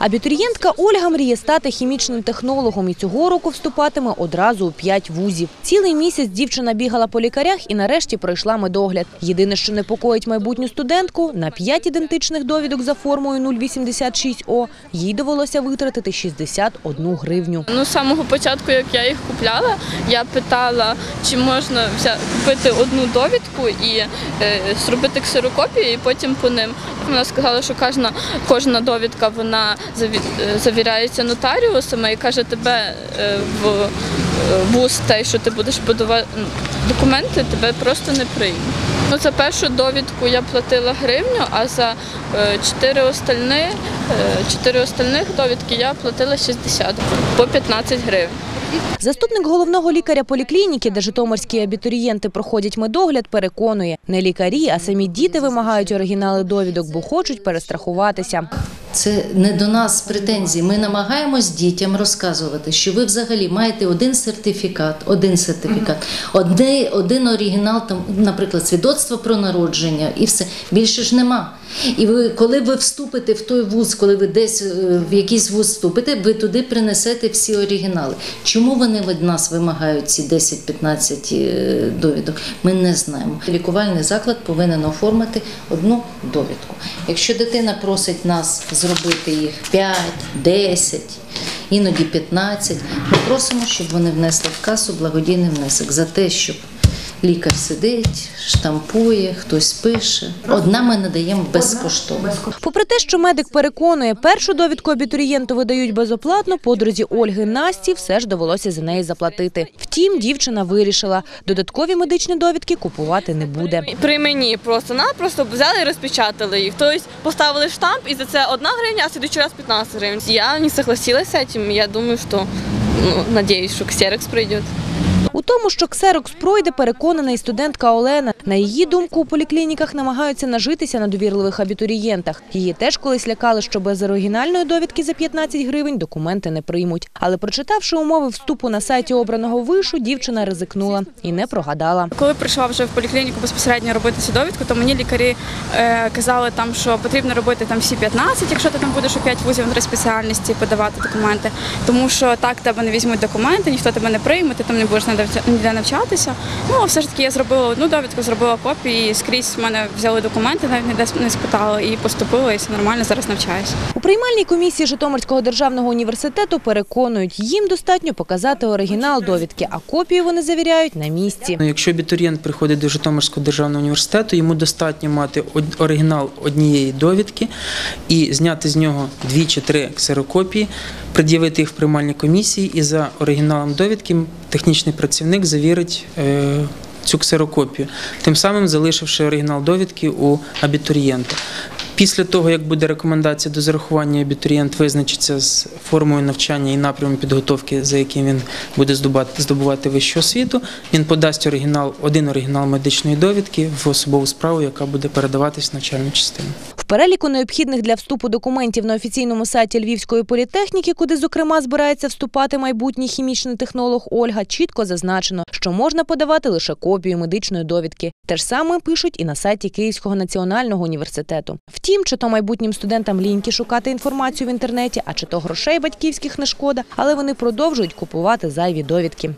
Абітурієнтка Ольга мріє стати хімічним технологом і цього року вступатиме одразу у п'ять вузів. Цілий місяць дівчина бігала по лікарях і нарешті пройшла медогляд. Єдине, що непокоїть майбутню студентку, на п'ять ідентичних довідок за формою 086О їй довелося витратити 61 гривню. Ну, з самого початку, як я їх купляла, я питала, чи можна взя- купити одну довідку і е, зробити ксерокопію, і потім по ним. Вона сказала, що кожна, кожна довідка вона е, завіряється нотаріусами і каже, тебе е, в е, вуз те, що ти будеш подавати документи, тебе просто не приймуть. Ну, за першу довідку я платила гривню, а за чотири остальні, остальних довідки я платила 60 по 15 гривень. Заступник головного лікаря поліклініки, де житомирські абітурієнти проходять медогляд, переконує, не лікарі, а самі діти вимагають оригінали довідок, бо хочуть перестрахуватися. Це не до нас претензії. Ми намагаємось дітям розказувати, що ви взагалі маєте один сертифікат, один сертифікат, одне, один оригінал, там, наприклад, свідоцтво про народження, і все більше ж нема. І ви, коли ви вступите в той вуз, коли ви десь е, в якийсь вуз вступите, ви туди принесете всі оригінали. Чому вони від нас вимагають ці 10-15 е, довідок? Ми не знаємо. Лікувальний заклад повинен оформити одну довідку. Якщо дитина просить нас зробити їх 5, 10, іноді 15, ми просимо, щоб вони внесли в касу благодійний внесок за те, щоб лікар сидить, штампує, хтось пише. Одна ми надаємо безкоштовно. Попри те, що медик переконує, першу довідку абітурієнту видають безоплатно, подрузі Ольги Насті все ж довелося за неї заплатити. Втім, дівчина вирішила, додаткові медичні довідки купувати не буде. При мені просто-напросто взяли і розпечатали їх. Тобто поставили штамп і за це одна гривня, а слідчий раз 15 гривень. Я не согласилась з цим, я думаю, що ну, надіюсь, що ксерокс прийде. У тому, що ксерокс пройде, переконана і студентка Олена. На її думку, у поліклініках намагаються нажитися на довірливих абітурієнтах. Її теж колись лякали, що без оригінальної довідки за 15 гривень документи не приймуть. Але прочитавши умови вступу на сайті обраного вишу, дівчина ризикнула і не прогадала. Коли прийшла вже в поліклініку безпосередньо робити цю довідку, то мені лікарі е, казали, там, що потрібно робити там всі 15, якщо ти там будеш у 5 вузів на спеціальності подавати документи. Тому що так тебе не візьмуть документи, ніхто тебе не прийме, ти там не будеш навча- ніде навчатися. Ну, а все ж таки я зробила одну довідку, зробила копії, і скрізь в мене взяли документи, навіть ніде не спитали, і поступила, і все нормально, зараз навчаюся. У приймальній комісії Житомирського державного університету переконують, їм достатньо показати оригінал довідки, а копію вони завіряють на місці. Ну, Якщо абітурієнт приходить до Житомирського державного університету, йому достатньо мати оригінал однієї довідки і зняти з нього дві чи три ксерокопії, пред'явити їх в приймальній комісії, і за оригіналом довідки технічний працівник завірить. е, Цю ксерокопію, тим самим залишивши оригінал довідки у абітурієнта. Після того, як буде рекомендація до зарахування, абітурієнт визначиться з формою навчання і напрямом підготовки, за яким він буде здобувати, здобувати вищу освіту. Він подасть оригінал, один оригінал медичної довідки в особову справу, яка буде передаватись в навчальну частину. Переліку необхідних для вступу документів на офіційному сайті Львівської політехніки, куди зокрема збирається вступати майбутній хімічний технолог Ольга, чітко зазначено, що можна подавати лише копію медичної довідки. Те ж саме пишуть і на сайті Київського національного університету. Втім, чи то майбутнім студентам ліньки шукати інформацію в інтернеті, а чи то грошей батьківських не шкода, але вони продовжують купувати зайві довідки.